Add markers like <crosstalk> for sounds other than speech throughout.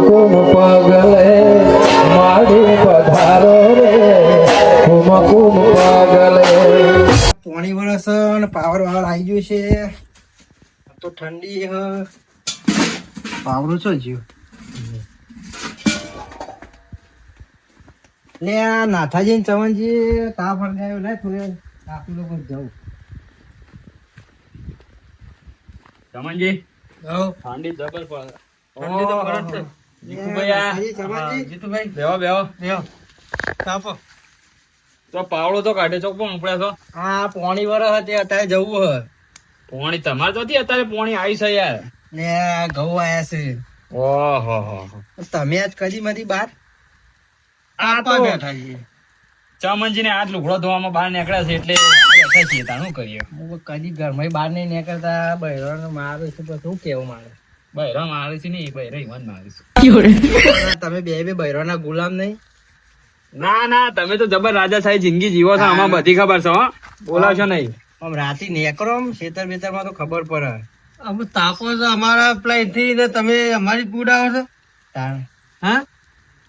કુમ પગલે માડી પધારો રે કુમ કુમ પગલે. પોણી વરસ અને પાવર વાળ આવી ગયું છે. તો ઠંડી હ. પાવરો છો જીવ? લે આ નાથાજી ને ચવનજી તાપ હળગાયો લે થોડે તાપી લોકો જવું ચમનજી ઠંડી જબર પડે ઠંડી તો પડે તો પાવડો તો કાઢે ચોક પણ ઉપડ્યા છો. આ પોણી વરસ હતી અત્યારે જવું હ. પોણી તમારે તો અત્યારે પોણી આવી છે યાર. ને ઘઉં આયા છે. ઓહો હો તમે આજ કદી માંથી બાર આ તો બેઠા છીએ. ચમનજી ને આજ લુગડો ધોવામાં બહાર નીકળ્યા છે એટલે બેઠા છીએ તાણ શું કરીએ? હું કદી ઘરમાં બહાર નહીં નીકળતા બહેરો મારે શું કેવું મારે. બૈરા મારે છે ને એ બૈરા ઈવન મારે છે. તમે બે બે બહેરો ના ગુલામ નહીં. ના ના તમે તો જબર રાજા સાહેબ જિંદગી જીવો છો આમાં બધી ખબર છે હો. બોલાવશો નહીં. આમ રાતી નેકરો આમ ખેતર બેતરમાં તો ખબર પડે. અમે તાપો છો અમારા પ્લેનથી ને તમે અમારી પૂડાવો છો? હા?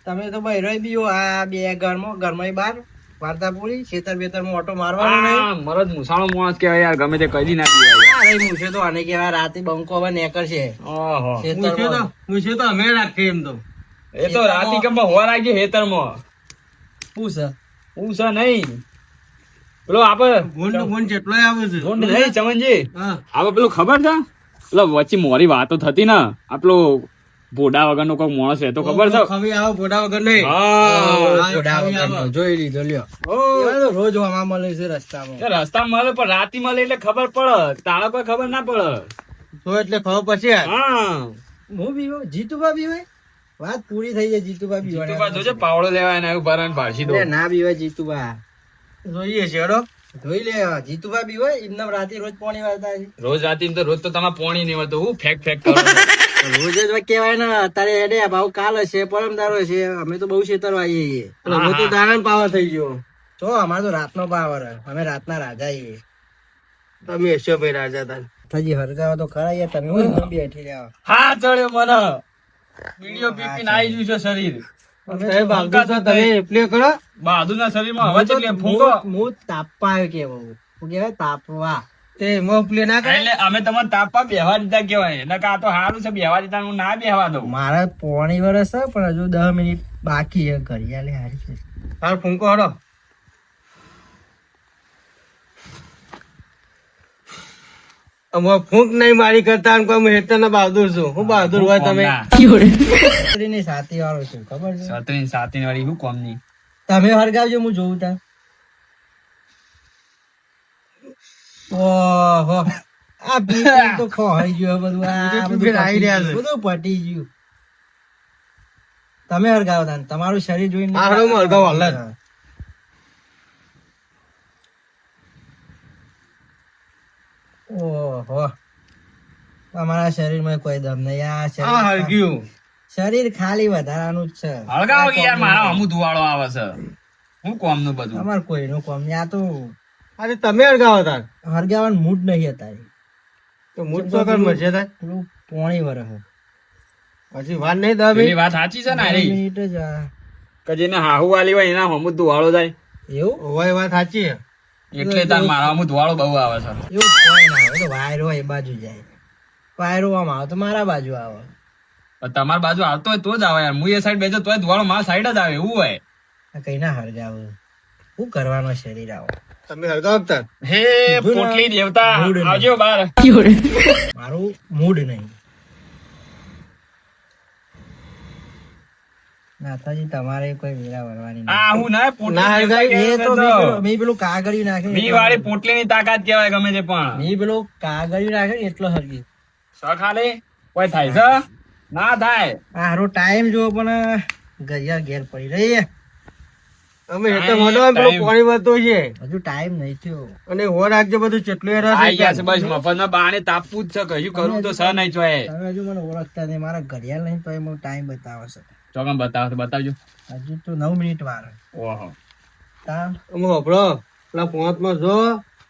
તમે તો બહેરો બીઓ આ બે ઘરમાં ઘરમાં બાર. વાર્તા પૂરી ખેતર બેતર ઓટો મારવાનો નહીં. મરદ મુસાણો માણસ કહેવાય યાર ગમે તે કદી ના પીવાય અરે મૂછે તો આને કેવા રાતે બંકો હવે નેકળશે. ઓહો. પૂછ્યું તો ખેતરમાં તો અમે રાખીએ એમ તો. એ તો રાતી હોવા લાગી હેતરમાં પૂછ. હું નહીં. પેલો આપડે ગુંડ ગુંડ જેટલો આવે છે. ઝુંડ નહીં ચમનજી? હા. આપણે પેલું ખબર છે? પેલો વચ્ચે મોરી વાતો થતી ને. આ પેલો ભોડા વગરનો કોઈ માણસ રહેતો ખબર છે? ખવી આવો ભોડા વગર નહીં. ભોડા વગર જોઈ લીધો લ્યો. રોજ આમાં મળે છે રસ્તામાં. રસ્તા મળે પણ રાતી મળે એટલે ખબર પડે. તાળા કોઈ ખબર ના પડે. તો એટલે ખબર પછી હા. હું બીવો જીતુબા હોય? વાત પૂરી થઈ જાય તું પાછો બીવાય જોજે પાવડો લેવાય ને આવ્યું ભરાને ભાડશી દો. ના બીવાય જીતુબા. જોઈએ છે હેડો. જોઈ લે જીતુબા બીવાય એમને રાતે રોજ પોણી વાળતા છે રોજ રાતે તો રોજ તો તમારે પોણી નહીં મળતું હું ફેક ફેક કરો રોજ જ કેવાય ને અત્યારે એને ભાવ કાલ છે પરમ દારો છે અમે તો બહુ છેતર આવીએ એટલે હું તો દારણ પાવર થઈ ગયો. તો અમારે તો રાતનો પાવર. અમે રાતના રાજા છીએ. તમે હશો ભાઈ રાજા તાન થજી હરગાવા તો ખરા યાર તમે હું બેઠી જાવ હા ચડ્યો મને. વીડિયો પીપી ના આવી ગયું છે શરીર. બહાદુર ના શરીરમાં હવા તાપવા આવ્યો કેવો હું કહેવાય તાપવા. તે મો ના કરે એટલે અમે તમારે તાપવા બેહવા દીધા કેવાય નકર આ તો સારું છે બેહવા દીધા હું ના બેહવા દઉં. મારા પોણી વર્ષ છે પણ હજુ દસ મિનિટ બાકી છે ઘડિયાળે હારી છે. હાર ફૂંકો હડો. ફૂંક નહીં મારી કરતા અને કોઈ હું બહાદુર છું. હું બહાદુર હોય તમે. સાથી વાળો છું ખબર છે? સત્રીન સાતી વાળી શું કોમની તમે હરગાવજો હું જોઉં ત્યાં. ઓહો. આ પીપી તો <laughs> ખોવાઈ ગયું બધું. આ બધું આવી રહ્યા. છે. બધું પટી ગયું. તમે હરગાવો તાન. તમારું શરીર જોઈને આ હરગાવ, હું હલે ઓહો. તમારા શરીરમાં કોઈ દમ નહીં. આ આ શરીર હરગ્યું. શરીર ખાલી વધારાનું જ છે. હળગાવો યાર મારા અમુ ધુવાળો આવે છે. હું કોમનું બધું? અમાર કોઈનું કોમ નહીં. આ તો અરે તમે હરગાવો તાર. હરગાવાનું મૂડ નહીં હતા તો મૂડ તો કર મજે થાય થોડું પોણી વરસ પછી વાત નહીં દા ભાઈ વાત સાચી છે ને અરે મિનિટ જ કે જેને હાહુ વાલી હોય એના હમુ ધુવાળો જાય. એવું? હોય વાત સાચી છે. એટલે તાર મારા હમુ ધુવાળો બહુ આવે છે. એવું કોઈ ના હોય તો વાયરો એ બાજુ જાય. વાયરો આમ આવે તો મારા બાજુ આવે. તમાર બાજુ આવતો હોય તો જ આવે યાર. હું એ સાઈડ બેજો તોય ધુવાળો મારા સાઈડ જ આવે એવું હોય. કઈ ના હરગાવ શું કરવાનો શરીર આવો? તમે હરગાવ હે પોટલી દેવતા આવજો બાર. મારું મૂડ નહીં. નાથાજી તમારે કોઈ વેરા ભરવાની આ હું ના પોટલી ના, એ તો. મેં પેલું- કાગળિયું નાખ્યું મી વાળી પોટલીની તાકાત કહેવાય ગમે છે પણ. મેં પેલું કાગળિયું નાખ્યું એટલો હરગી સખાલે કોઈ થાય છે ના થાય. હારો ટાઈમ જો પણ ઘડિયાળ ઘેર પડી રહી અમે હેતર મોઢો પેલો પાણી વધતું છે હજુ ટાઈમ નહીં થયો. અને હો રાખજો બધું ચટલું રસ થઈ ગયા છે બસ મફતમાં બાણે તાપવું જ છે કશું કરું તો સ નહીં ચોય તમે હજુ મને ઓળખતા નહીં મારા ઘડિયાળ નહીં તો એમ ટાઈમ બતાવે છે. ચોકમ બતાવો તો બતાવજો. હજુ તો નવ મિનિટ વાર ઓહો. તા અમે હોભળો પેલા પોંચમાં જો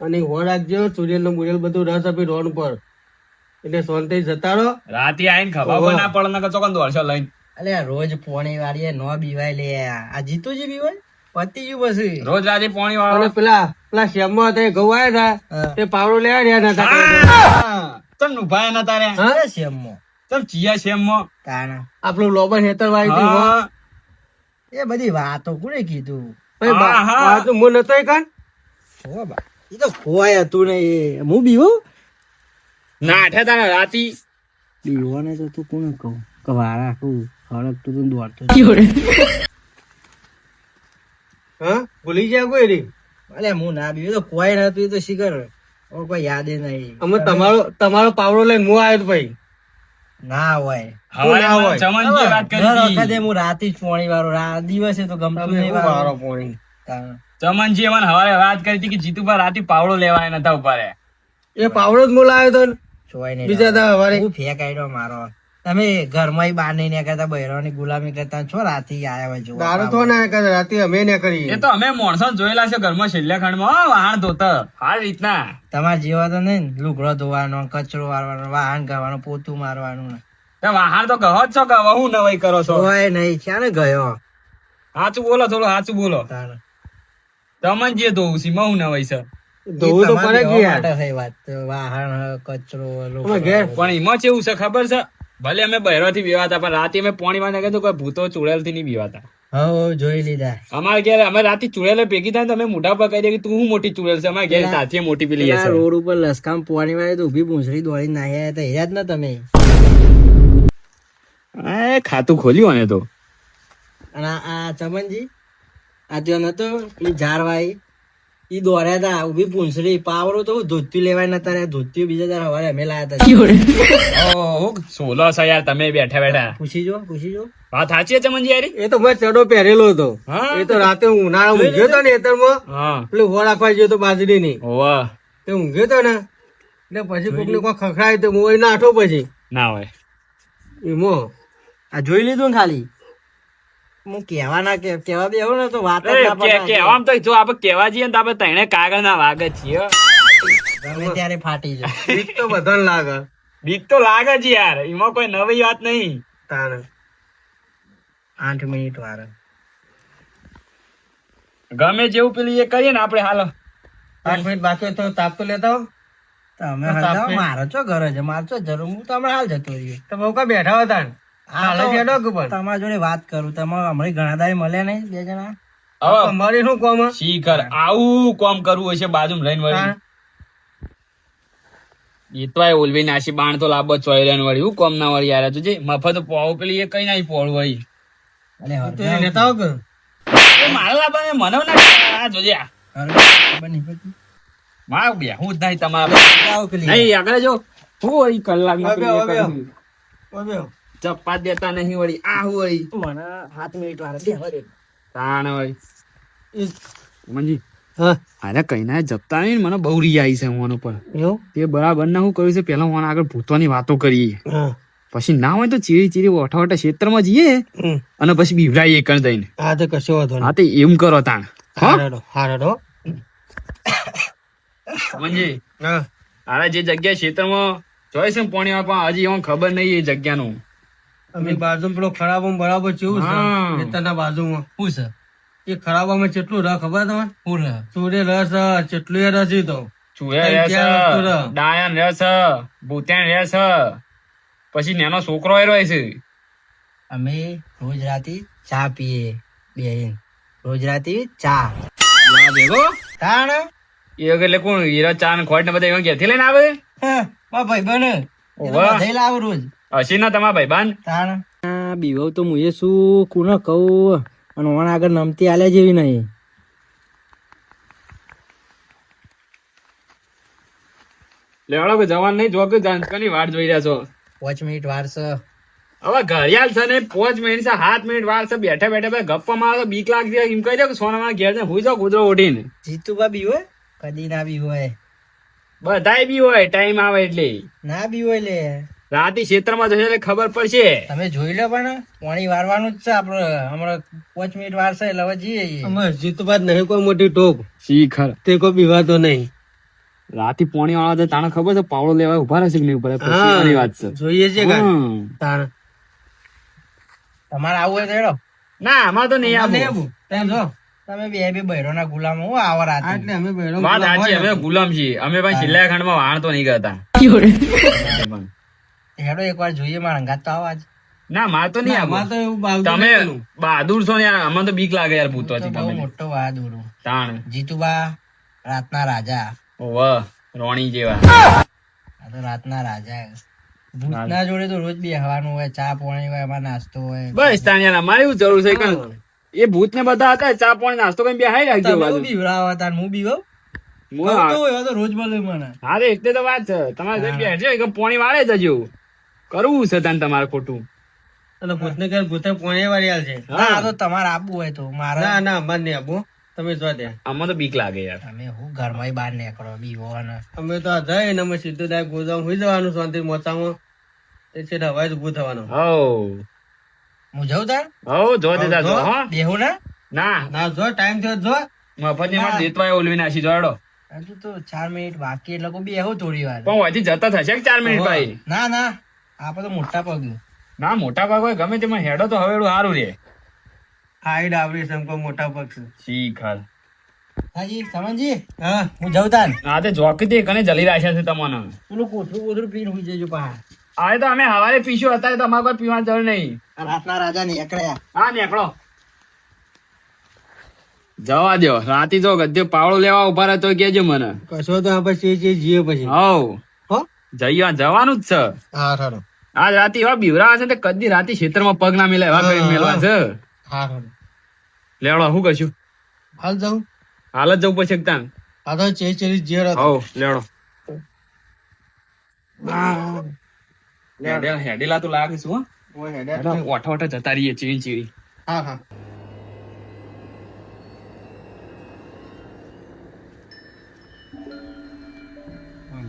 અને હો રાખજો સૂર્યલનું મુરેલ બધું રસ આપી રોડ ઉપર. એટલે શાંતિ જતા રાતે આઈને ખબર ના પડે નકર ચોકન દોડશો લઈને. અલે રોજ પોણી વાળીએ નો બીવાય લે. આ જીતુજી બીવાય? પતી ગયું પછી. રોજ રાતે પાણી વાળો. પેલા પેલા શ્યામમાં તે ઘઉં આવ્યા હતા. તે પાવડો લેવા રહ્યા નતા તમ ઊભા ના તારે હા. શ્યામો તમ ચિયા એમમાં તાણા. આપણું લોબન હેતર વાળી હતી એ બધી વાતો કોને કીધું? ભાઈ બા- હા, હા. તો હું નતો એ કાન હો બા. એ તો ખોવાય હતું ને એ. હું. બીવો નાઠે તાને રાતી. બીવો ને તો તું કોને કહું? કવારા કહું હળક તું દોડતું હા? ભૂલી ગયા કોઈ રી? અરે હું ના બીજું તો કોઈ ના એ તો શીખર કોઈ યાદ નહીં. અમે તમારો તમારો પાવડો લઈને હું આવ્યો ભાઈ. ના હોય. ચમનજી વાત કરી વખતે હું રાતે જ પોણી વાળો દિવસે તો ગમતું નહીં વાળો. પોણી? ચમનજી મને હવારે વાત કરી હતી કે જીતુભા રાતે પાવડો લેવાય નતા ઊભા એ પાવડો જ મોલા લાવ્યો તો બીજા હવારે. હું મારો. તમે ઘરમાં બહાર નહીં નીકળતા બહેરોની ગુલામી કરતા છો રાતે આયા હોય. દારૂ તો ના કરે રાતે અમે ને કરી એ તો અમે માણસો જોયેલા છે ઘરમાં છેલ્લા ખંડમાં વાહણ ધોતા. હાર રીતના. તમારે જેવા તો નહીં લુગડો ધોવાનો કચરો વાળવાનો વાહન કરવાનો પોતું મારવાનું ને. તે વાહણ તો કહો જ છો કે હું નવાઈ કરો છો? હોય નહીં ક્યાં ગયો? સાચું બોલો થોડું સાચું બોલો. તમને જે ધોવું છે હું નવાઈ છે? ધોવું તો પડે થઈ વાત વાહન કચરો પણ એમાં કેવું છે ખબર છે? ભલે અમે બહેરોથી બીવાતા પણ રાતે અમે પોણીમાં નાખે તો કોઈ ભૂતો ચુડેલથી નહીં બીવાતા હા જોઈ લીધા. અમારે ઘેર અમે રાતે ચુડેલ ભેગી થાય તો અમે મોઢા પર કહી દે કે તું હું મોટી ચુડેલ છે? અમારે ઘેર સાથે મોટી પેલી રોડ ઉપર લસકામ પોણી વાળી તો ઊભી પૂંછડી દોડી નાહી તો હેર્યા જ ના તમે? એ ખાતું ખોલ્યું અને તો. અને આ- આ ચમનજી આ જો નતો? પેલી ઝાડવાઈ ઈ દોડ્યા હતા ઊભી પૂંછડી પાવરો તો ધોતી લેવાય નતા રહ્યા ધોતી બીજા દાડે હવારે અમે લાયા હતા સોલો છો યાર તમે બેઠા બેઠા. પૂછી જો પૂછી જો. વાત સાચી છે ચમનજી યાર? એ તો મેં ચડો પહેરેલો હતો. હા? એ તો રાતે હું ઉનાળા ઊંઘ્યો હતો ને એતરમાં હા. પેલું હોળ આપવા ગયો તો બાજરી ની હોવા. તે ઊંઘ્યો તો ને. એટલે પછી કોક ને કોઈ ખખડાય તો હું નાઠો પછી. ના હોય. એમો આ જોઈ લીધું ને ખાલી? હું કેવા ના કે કેવા બે ને તો વાત જ એ ના કે પતાય. કે આમ તો જો આપણે કહેવા જઈએ ને તો આપણે તણે કાગળ ના વાગે છીએ. ગમે ત્યારે ફાટી જાય. બીક તો બધાને લાગે. બીક તો લાગે જ યાર. એમાં કોઈ નવી વાત નહીં. તાણે આઠ મિનિટ વાર. ગમે જેવું પેલી એ કરીએ ને આપણે હાલો. આઠ મિનિટ બાકી હોય તો તાપ તો લેતા હો તમે મારો છો ઘરે છે. મારો છો જરૂર. હું તો હમણાં હાલ જતો રહ્યો. તો બહુ કા બેઠા હતા ને? તમારા જોડે વાત કરું. તમારે હમણાં ઘણા દાડે મળ્યા નહીં બે જણા. હવે અમારી શું કોમ? શી આવું કોમ કરવું હશે બાજુ લઈને વળી. એ તો આ ઓલવી નાસી બાણ તો લાંબો રહ્યો વળી. હું કોમ ના વળી યાર તુજે મફત પોવ પેલી એ કઈ નાઈ પોળું વળી અલે તો લેતા હો કે મારા લાંબા મને ના જોજે આ. ખબર નહીં પડતી. માર બે હું જ નહીં તમારા નહીં આગળ જો. હું કલાક. ચપ્પા દેતા નહીં વળી આ વળી. મને હાથ મિનિટ વાર દે વળી. તાણ વળી. મંજી અરે કઈ ના જપતા નહીં મને બહુ રી આવી છે હું ઉપર તે બરાબર ના હું કર્યું છે પેલા હું આગળ ભૂતવાની વાતો કરીએ. પછી ના હોય તો ચીરી ચીરી ઓઠા ઓઠા ક્ષેત્રમાં જઈએ અને પછી બીવડાઈએ કણ દઈને હા તો કશો વાંધો હા તો એમ કરો તાણ. હારડો મંજી હા. અરે જે જગ્યા ક્ષેત્રમાં જોઈ છે પોણી પણ હજી એમાં ખબર નહીં એ જગ્યાનું. અમે બાજુ પેલો ખરાબો બરાબર કેવું છે. ખેતરના બાજુમાં. શું છે? એ ખરાબામાં કેટલું રહ ખબર તમને શું રહે? સૂર્ય રસ કેટલું રસ ઈ તો. ચૂહે કઈ રહેશે ક્યાં વસ્તુ રહે? ડાયન રહેશે ભૂત્યાણ રહેશે પછી નાનો છોકરો એ રહે છે અમે રોજ રાતે ચા પીએ બેન રોજ રાતે ચા. ભેગો તાણ? એ એટલે કોણ હીરા ચા ને ખોટ ને બધા એવા લઈને આવે? ભાઈ બને. વાહ. લાવ રોજ. હસી તમારા ભાઈબાન તાણ. તો મુએ શું કોને કહું? અને ઓણ આગળ નમતી આલે જેવી નહીં. લેવાડો કે જવાન નહીં. જો કે જાનકાની વાટ જોઈ રહ્યા છો. પાંચ મિનિટ વાર છે. હવે ઘડિયાળ છે ને પાંચ મિનિટ છે સાત મિનિટ વાર છે. બેઠા બેઠા ભાઈ ગપ્પા મારો બીક લાગતી એમ કહી દો કે સોનામાં ઘેર ને હુઈ જાઓ કૂતરો ઉઠીને. જીતુબા બી હોય? કદી ના બી હોય. બધાય બી હોય ટાઈમ આવે એટલે. ના બી હોય લે. રાતે ક્ષેત્રમાં જશે એટલે ખબર પડશે. તમે જોઈ લો પણ પાણી વારવાનું જ છે આપડે હમણાં પાંચ મિનિટ વારસે એટલે હવે જઈએ અમે જીતુબાદ નહીં કોઈ મોટી ટોપ. શીખર. તે કોઈ બીવાતો નહીં. રાતે પાણી વાળા તો તાણે ખબર છે પાવડો લેવા ઊભા રહેશે કે નહીં ઊભા રહે? પછી વાત છે. જોઈએ છે કે. તાણ. તમારે આવું હોય તો ના અમાર તો નહીં આવું. તેમ જો તમે બે બે બૈરો ના ગુલામ હું આવા રાતે. એટલે અમે બહેનો વાત ગુલામ સાચી અમે ગુલામ છીએ. અમે ભાઈ છેલ્લા ખંડમાં વાણ તો નહીં કરતા. <laughs> હેડો એકવાર જોઈએ મારા અંગાત તો આવો આજ ના માર તો નહીં આમાં તો એવું તમે બહાદુર છો ને યાર અમને તો બીક લાગે યાર ભૂતો ભૂતોથી બહુ મોટો બહાદુર તાણ. જીતુબા રાતના રાજા. ઓવ રોણી જેવા. આ તો રાતના રાજા ભૂતના જોડે તો રોજ બેહવાનું હોય ચા પાણી હોય એમાં નાસ્તો હોય. બસ તાણ યાર અમારે એવું જરૂર છે કે એ ભૂત ને બધા હતા ચા પાણી નાસ્તો કઈ બેહાઈ રાખજો બાજુ. બીવડાવો તાર હું બીવો હું તો એવા રોજ બોલે મને. હા રે એટલે તો વાત છે. તમારે કે પોણી વાળે જજો કરવું છે તાન તમારે ખોટું? એટલે ભૂતને કહે ભૂતે પોણે વાળી હાલ છે. આ તો તમારે આપવું હોય તો. મારે ના ના અમારે નહીં આપવું. તમે જો દે આમાં તો બીક લાગે યાર. તમે હું ઘરમાં બહાર નીકળો બીવો ને અમે તો આ જઈને અમે સીધું ડાયરેક્ટ ગોદામ હોઈ જવાનું શાંતિ મોચામાં. એ છે હવાઈ જ ઊભું થવાનું. હો હું જઉં તાર? હો જો દેતા જો. હો. બેહું ના? ના. ના જો ટાઈમ થયો જો. મફતની માં દેતવાય ઓલવી નાસી જોડો હજુ તો ચાર મિનિટ બાકી એટલે બેહું થોડી વાર. પણ હજી જતા થશે ચાર મિનિટ ભાઈ? ના ના. આપડે તો મોટા પગ ના મોટા ભાગ હોય ગમે તેમાં હેડો તો હવે સારું રે. હાઈડ ડાબરી સંકો મોટા પગ છે. શીખર હાજી સમજી હા હું જઉં તાન આ તે જોકી દે કને જલી રાખ્યા છે તમને પેલું કોઠું કોઠું પીન હુઈ જજો પા આય તો અમે હવારે પીશું અત્યારે તો અમારે કોઈ પીવાની જરૂર નહીં. રાતના રાજા નીકળ્યા. હા નીકળો. જવા દો રાતી જો ગધ્યો પાવડો લેવા ઊભા રહે તો કેજો મને. કશો તો પછી જીએ પછી. હવ. હો જઈએ જવાનું જ છે. હા સારો. આજ રાતે એવા બીવરા હશે તે કદી રાતે ખેતરમાં પગ ના મિલે એવા કરીને મેલવા છે. હા સારો. લેવડો શું કરશું? હાલ જાઉં. હાલ જ જવું પછી એકતા આ તો ચે ચેરી જીએ હવ લેવડો હેડેલા તો લાગે શું હો. ઓઠા ઓઠા જતા રહીએ ચીરી ચીરી. હા હા.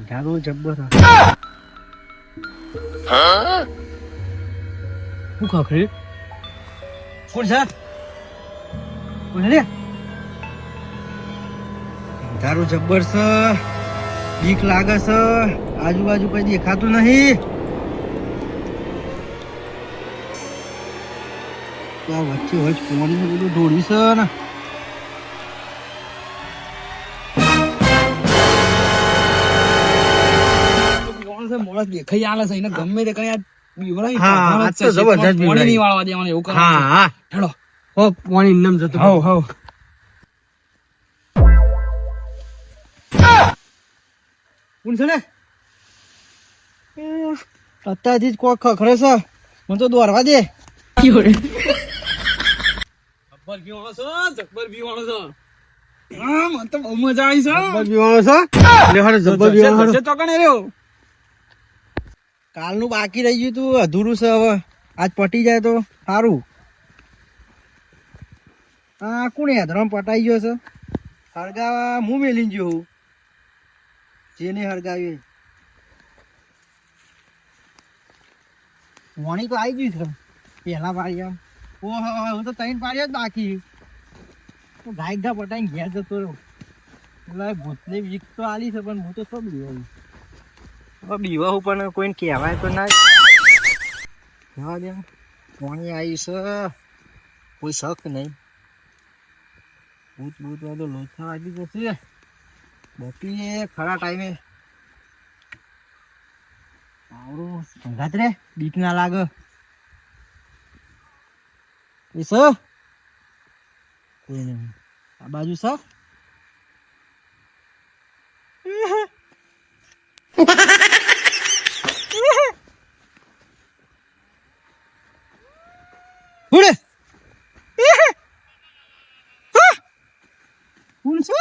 અંધારું જબ્બર હું ખખરી કોણ છે? કોણ રે અંધારું જબ્બર છે. બીક લાગે છે. આજુબાજુ કઈ દેખાતું નહીં. તો વચ્ચે વચ્ચે ફોન બધું ઢોળી છે ને. મોણસ દેખાઈ આલે છે એને ગમે તે કઈ બીવરાઈ હા, આ તો જબરદસ્ત બીવરાઈ. ની વાળવા દેવાનું એવું કરે હા. હા હેડો. હો પાણી નમ જતો હો હો કોણ છે ને? અત્યારથી જ કોક ખખડે છે. મને તો દોરવા દે. જબ્બર પીવાનો છો જબ્બર પીવાનો છો. હા મને તો બહુ મજા આવી છે. જબ્બર પીવાનો છે? લે હારો જબ્બર પીવાનો હારો. તો ચોકણે રહ્યો. કાલનું બાકી રહી ગયું તું, અધૂરું છે હવે. આજ પટી જાય તો સારું. આ કોણ યાદરામ પટાઈ ગયો છે? હળગાવા હું મેલી ગયો હું જેને હળગાવી વણી તો આવી ગયું છે. પહેલા આમ. ઓહો હું તો ત્રણ પાડ્યો જ બાકી. તો ગાય ગા પટાઈને ઘેર જતો રહ્યો. એટલે ભૂતની વીક તો આલી છે, પણ હું તો સબ બીવાવું પણ કોઈને કહેવાય તો ના. જવા દે. પાણી આવી છે. કોઈ શક નહીં. ભૂત ભૂત વાળો લોચા આવી જશે. બપીએ, ખરા ટાઈમે. આવડું. સંઘાત રે. બીક ના લાગે. એ સર કોઈ નહીં આ બાજુ સ ઉડે. કોણ છે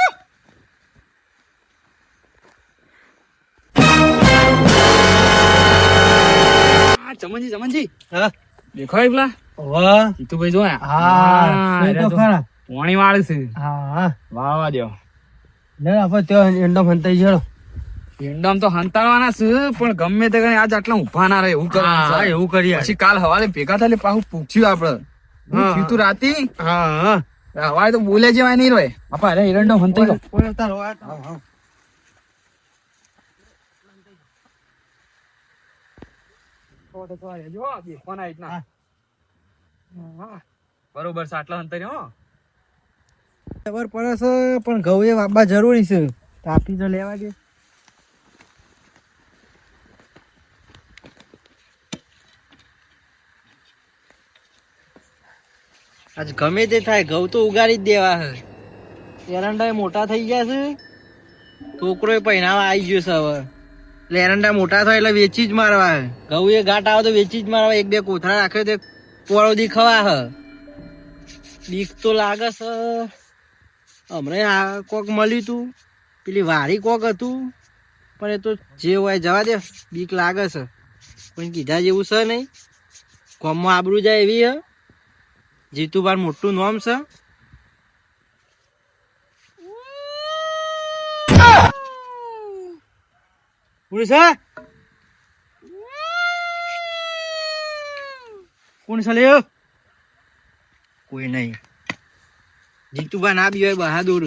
ચમનજી ચમનજી. હા? દેખાય પેલા? વાહ. જીતુભાઈ હા એ તો ખરા? પોણી વાળ છે. હા હા. વાવા દો લે આપણે ત્યાં એન્ડો ફંતાઈ ગયો. ઈંડામ તો હંતાડવાના છે પણ ગમે તે કરીને આજ આટલા ઊભા ના રહે એવું કરવાનું એવું કરીએ. પછી કાલ હવારે ભેગા થાય પાછું પૂછ્યું આપડે. તું રાતી? હવારે તો બોલે જેવાય નહીં રહે બાપા અરે એરંડો હંતાઈ ગયો. બરોબર છે આટલા અંતરે હો. ખબર પડે છે પણ ઘઉં એ વાપવા જરૂરી છે. તાપી તો લેવા દે. આજ ગમે તે થાય, ઘઉં તો ઉગાડી જ દેવા છે એરંડા મોટા થઈ ગયા છે. છોકરો પહેરાવા આવી ગયો છે હવે. એટલે એરંડા મોટા થાય એટલે વેચી જ મારવા છે. ઘઉં એ ઘાટ આવે તો વેચી જ મારવા, એક બે કોથળા રાખ્યો તે પોળો દી ખવા હ. બીક તો લાગે છે. હમણાં આ કોક મળ્યું તું. પેલી વારી કોક હતું. પણ એ તો જે હોય જવા દે, બીક લાગે છે. પણ કીધા જેવું છે નહીં. કોમમાં આબરું જાય એવી હ. જીતુબાર મોટું નામ છે? કોણ છે? કોણ છે લ્યો? કોઈ નહીં. જીતુબા ના બી હોય બહાદુર.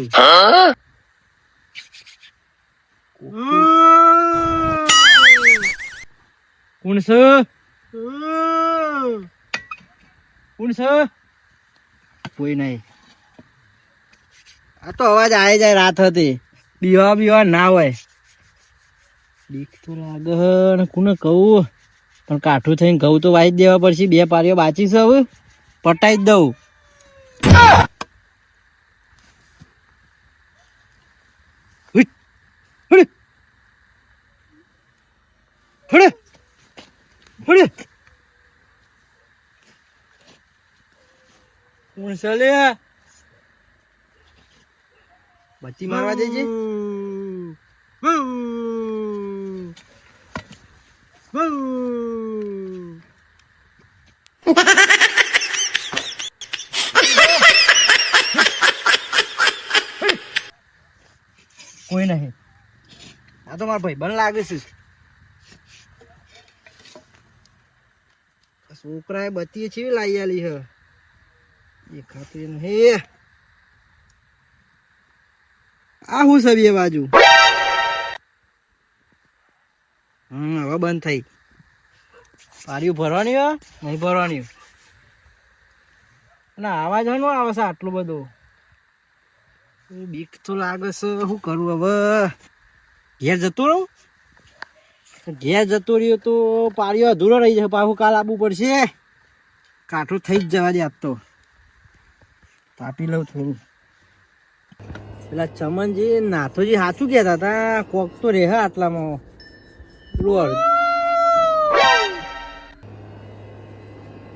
કોણ છે? કોઈ નહીં. આ તો અવાજ આવી જાય રાત હતી. બીવા બીવા ના હોય. બીક તો લાગે ને કોને કહું? પણ કાઠું થઈને ઘઉં તો જ દેવા પડશે. બે પારીઓ બાચી છે હવે. પટાઈ જ દઉં. હુઈ, હુઈ. હુઈ. હુઈ. કોણ છે લે મારવા દેજે કોઈ નહીં. આ તો મારા ભાઈ બન લાગે છે. છોકરાએ બત્તી ચીવી લાવી આલી હ દેખાતું હે. આ હું છે બે બાજુ? હમ, હવે બંધ થઈ. પાર્યું ભરવાની હોય નહીં ભરવાની. અને આવાજ હોય આવે છે આટલો બધો. બીક તો લાગે છે, શું કરું હવે? ઘેર જતો રહું? ઘેર જતો રહ્યો તો પાડ્યો અધૂરો રહી જશે, પાછું કાલ આવવું પડશે. કાઠું થઈ જ જવા દે આજ તો. તાપી લઉં થોડું. પેલા ચમનજી નાથોજી સાચું કહેતા હતા કોક તો રહે આટલામાં. અડ-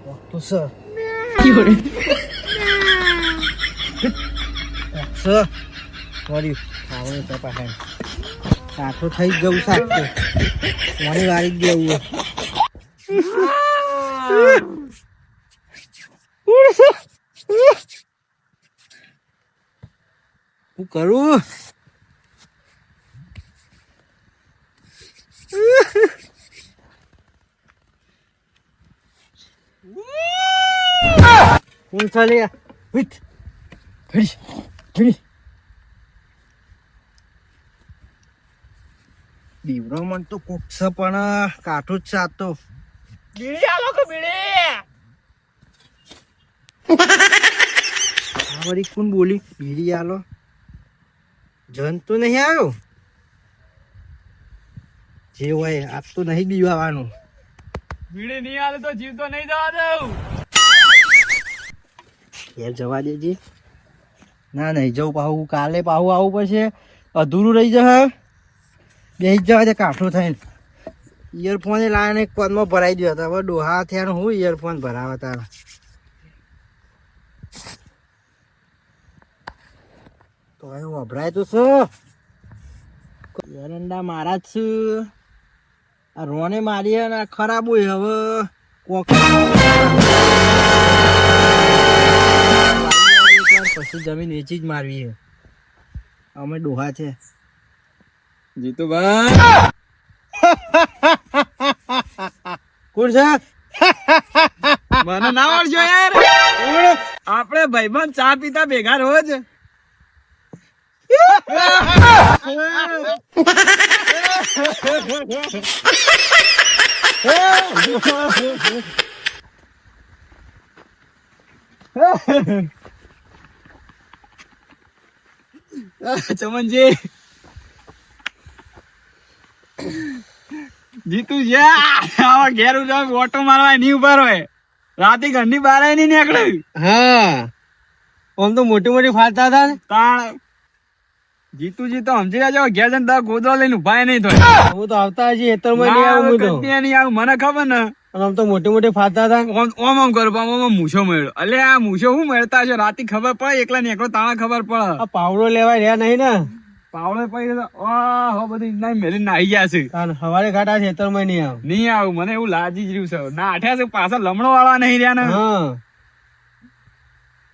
કોક તો સર છે. વળ્યું ખાવાનું તો પાસે થઈ જ જવું શાક તો વારી જ હું કરું? હું ચાલે વિથ. ફરી ફરી બીવડામણ તો કોક છે પણ કાઠું જ છે બીડી આલો કે બીડી? આ વળી કોણ બોલી? બીડી આલો જન તો નહીં આવ્યો જે હોય આપતું તો નહીં બીવાવાનું. ભીડે નહીં આવે તો જીવ તો નહીં જવા દઉં. ઘેર જવા દેજે. ના નહીં જવું પાહું કાલે પાહું આવવું પડશે. અધૂરું રહી જશે. બે જ જવા દે કાઠું થઈને. ઇયરફોન લાવીને એક પદમાં ભરાઈ દો હતા હવે ડોહા થયા હું ઇયરફોન ભરાવા તારા. તો હવે વભરાય તો શું એરંડા મારા જ છે. આ રોને મારીએ ને ખરાબ હોય હવે. કોક પછી જમીન વેચી જ મારવી છે. અમે ડોહા છે. જીતુભાઈ! કોણ છે? મને ના વળજો યાર. આપણે ભાઈબંધ ચા પીતા ભેગા રોજ. <laughs> ચમનજી. જીતું છે આવા ઘેર ઓટો મારવા નહીં ઊભા હોય રાતે ઘરની બહાર નહીં નીકળે હા. આમ તો મોટી મોટી ફાલતા હતા ને. તાણ જીતુજી તો સમજી રહ્યા છો ઘેર જઈને તારા ગોદડો લઈને ઊભા નહીં થાય હું તો આવતા હજી હેતરમાં નહીં આવું તો. નહીં આવું મને ખબર ને. આમ તો મોટી મોટી ફાતા હતા ઓમ ઓમ કરું પણ ઓમ મૂછો મળ્યો. અલે આ મૂછો શું મળતા છે? રાતે ખબર પડે એકલા નીકળો તાણા ખબર પડે. આ પાવડો લેવા રહ્યા નહીં ને. પાવડે પડી ઓહો બધું ના મેલી નાઈ ગયા છે. હવારે ઘાટા ખેતરમાં નહીં આવું. નહીં આવું મને એવું લાજી જ રહ્યું છે. ના આઠ્યા છે પાછા લમણો વાળા નહીં રહ્યા ને. હા.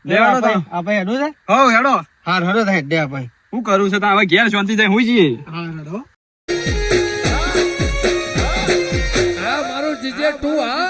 લેવાનો તો. આપણે હેડો છે? હો હેડો. હાર હેડો થાય દે આપણે શું કરું છે તો હવે ઘેર શાંતિ થઈ હું જઈએ હા મારું જીજે તું હા.